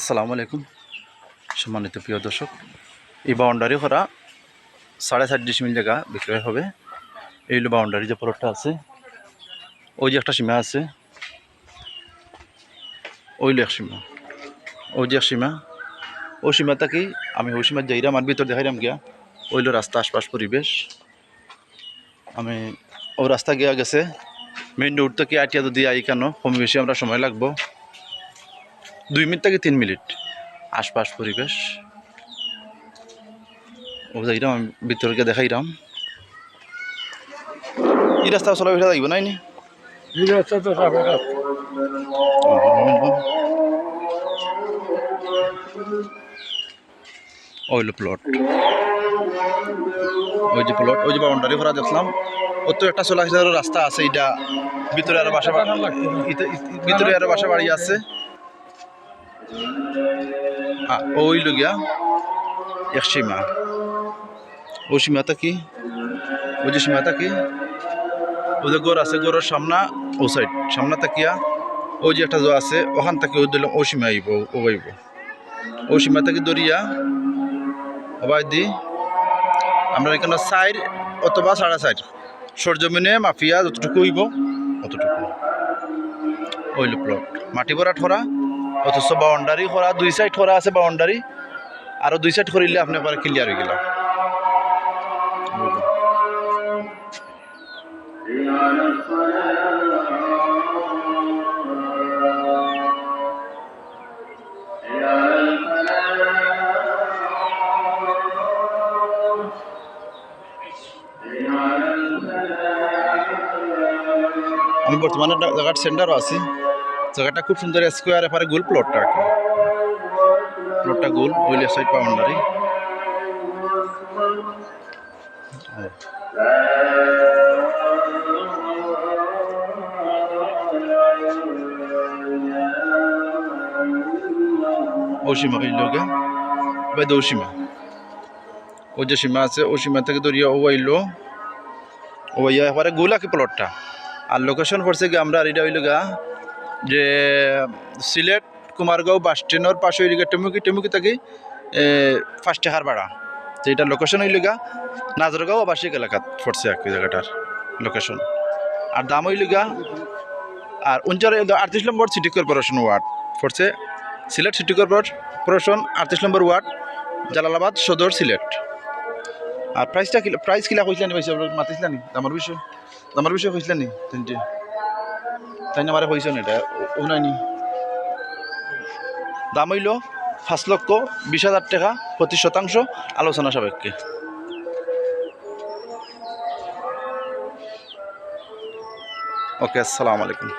আসসালামু আলাইকুম। সম্মানিত প্রিয় দর্শক, এই বাউন্ডারি করা সাড়ে সাত ডিসমিল জায়গা বিক্রয় হবে। এই হলো বাউন্ডারি যে প্লটটা আছে, ওই যে একটা সীমা আছে, ওই এক সীমা। ওই যে এক সীমা, ওই সীমাটা কি? আমি ওই সীমা যাইরাম আর ভিতর দেখাইরাম গিয়া ওইলো রাস্তা আশপাশ পরিবেশ। আমি ও রাস্তা গিয়া গেছে মেইন রোড থেকে আটিয়া যদি আই কেন, কম বেশি আমরা সময় লাগবো। দুই মিনিট থেকে তিন মিনিট। আশপাশ পরিবেশ। ও যাইরাম আমি ভিতরকে দেখাইরাম। এই রাস্তা চলা ফেরা যাইব নাই নি এই রাস্তা তো ওইল প্লট ওই যে প্লট ওই যে বাউন্ডারি করা দেখলাম। ও তো একটা চলা রাস্তা আছে এটা ভিতরে আরও বাসা ভিতরে আরও বাসা বাড়ি আছে। আ, ওই লগিয়া এক সীমা ওই সীমাটা কি ওই যে আছে গোরের সামনা ও সাইড সামনা তাকিয়া ওই যে একটা আছে ওখান থেকে ওই দিলাম ও সীমা ও আইব ও সীমা দরিয়া আবার দি আমরা এখানে চার অথবা সরজমিনে মাফিয়া যতটুকু হইব অতটুকু ওইল প্লট মাটি ভরা ঠরা অথচ বাউন্ডারি করা দুই সাইড করা আছে বাউন্ডারি আরও দুই সাইড করিলে আপনি একবার ক্লিয়ার হয়ে গেলাম আমি বর্তমানে জায়গার সেন্টারও আছি। জায়গাটা খুব সুন্দর স্কোয়ার এপারে গোল প্লটটা কি। প্লটটা গোল, ওই সাইড বাউন্ডারি ও সীমা কইল গে বাই দৌ সীমা। ও যে সীমা আছে ও সীমা থেকে দরিয়া ও আইলো ও ইয়া এবারে গোলাকি প্লটটা আর লোকেশন পড়ছে কি আমরা আর এটা হইল গা যে সিলেট কুমারগাঁও বাস স্ট্যান্ডের পাশে হইল গা টেমুকি টেমুকি থেকে ফার্স্ট ভাড়া তো এটা লোকেশন হইল গা নাজরগাঁও আবাসিক এলাকাত পড়ছে আর কি জায়গাটার লোকেশন আর দাম হইল গা আর উনচার আটত্রিশ নম্বর সিটি কর্পোরেশন ওয়ার্ড পড়ছে। সিলেট সিটি কর্পোরেশন আটত্রিশ নম্বর ওয়ার্ড জালালাবাদ সদর সিলেট। আর প্রাইসটা প্রাইস কিলা কইছিলেন ভাই? মাতিছিলেন? দামের বিষয় দামের বিষয় কইছিলেন নি তিনটে? তাই আমার হয়েছে এটা ও নাই নি। দাম হইল পাঁচ লক্ষ বিশ হাজার টাকা প্রতি শতাংশ আলোচনা সাপেক্ষে। ওকে, আসসালামু আলাইকুম।